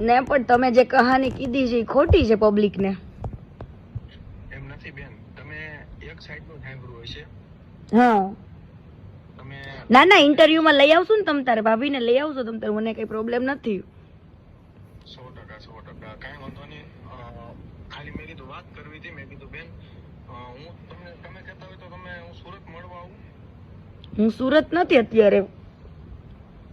ને પણ તમે જે કહાની કીધી છે એ ખોટી છે પબ્લિકને એમ નથી બેન તમે એક સાઈડનું સાંભળ્યું હશે? હા. તમે ના ના ઇન્ટરવ્યુમાં લઈ આવશો ને તમ તારે ભાભીને લઈ આવશો તમ તારે મને કઈ પ્રોબ્લેમ નથી. સો ટકા સો ટકા. કાંઈ વાંધો નહીં. ખાલી મેં કીધું વાત કરવી હતી મેં કીધું બેન હું તમને તમે કહેતા હોય તો તમે હું સુરત મળવા આવું. હું સુરત નથી અત્યારે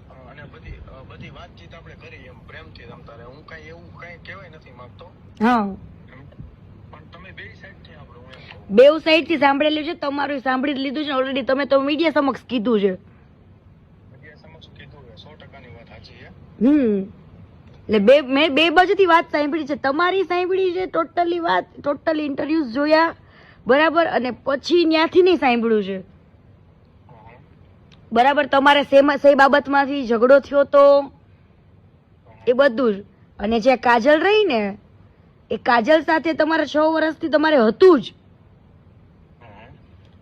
અ, અને બધી અ, બધી વાતચીત આપણે કરી એમ પ્રેમથી તમ તારે હું કાંઈ એવું કાંઈ કહેવાય નથી માંગતો. હા. બે બેવ સાઈડથી સાંભળેલું છે તમારું સાંભળી લીધું છે ઓલરેડી તમે તો મીડિયા સમક્ષ કીધું છે. મીડિયા સમક્ષ કીધું છે સો ટકાની વાત સાચી છે. હમ. એટલે બે મેં બે બાજુથી વાત સાંભળી છે તમારી સાંભળી છે ટોટલી વાત ટોટલી ઇન્ટરવ્યુઝ જોયા બરાબર અને પછી ત્યાંથી નહીં સાંભળ્યું છે. બરાબર તમારે સે બાબતમાંથી ઝઘડો થયો તો? એ બધું જ. અને જે કાજલ રહી ને, એ કાજલ સાથે તમારે છ વર્ષથી તમારે હતું જ.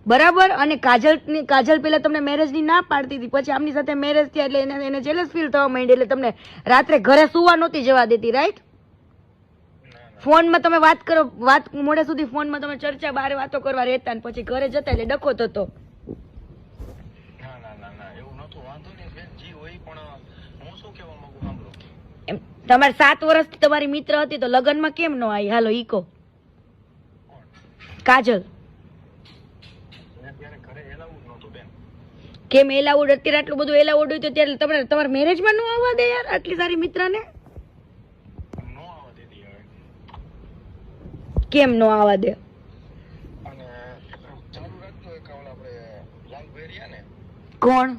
બરાબર? અને કાજલ કાજલ પહેલાં તમને મેરેજની ના પાડતી હતી. પછી આમની સાથે મેરેજ થયા એટલે એને એને જેલસ ફીલ થવા માંડી એટલે તમને રાત્રે ઘરે સુવા નહોતી જવા દેતી રાઈટ ફોનમાં તમે વાત કરો, વાત મોડે સુધી ફોનમાં તમે ચર્ચા બહાર વાતો કરવા રહેતા ને પછી ઘરે જતા એટલે ડખો થતો. એમ તમારે સાત વર્ષથી તમારી મિત્ર હતી તો લગ્નમાં કેમ ન આવી હાલો ઈકો કાજલ. કેમ એલાઉડ? અત્યારે આટલું બધું એલાઉડ હોય તો ત્યારે તમારે તમારા મેરેજમાં ન આવવા દે યાર આટલી સારી મિત્રને? કેમ ન આવવા દે? કોણ?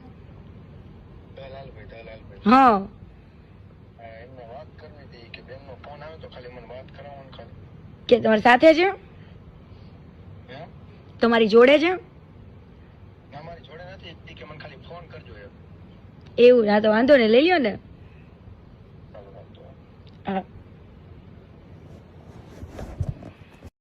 હા હા, એમને વાત કરવી હતી કે બેનનો તો ખાલી મને વાત કરાવવાનું ખાલી. કે તમારી સાથે છે? તમારી જોડે છે? મારી જોડે નથી. કે મને ખાલી ફોન કરજો એવું? હા તો વાંધો ને લઈ લ્યો ને. હા.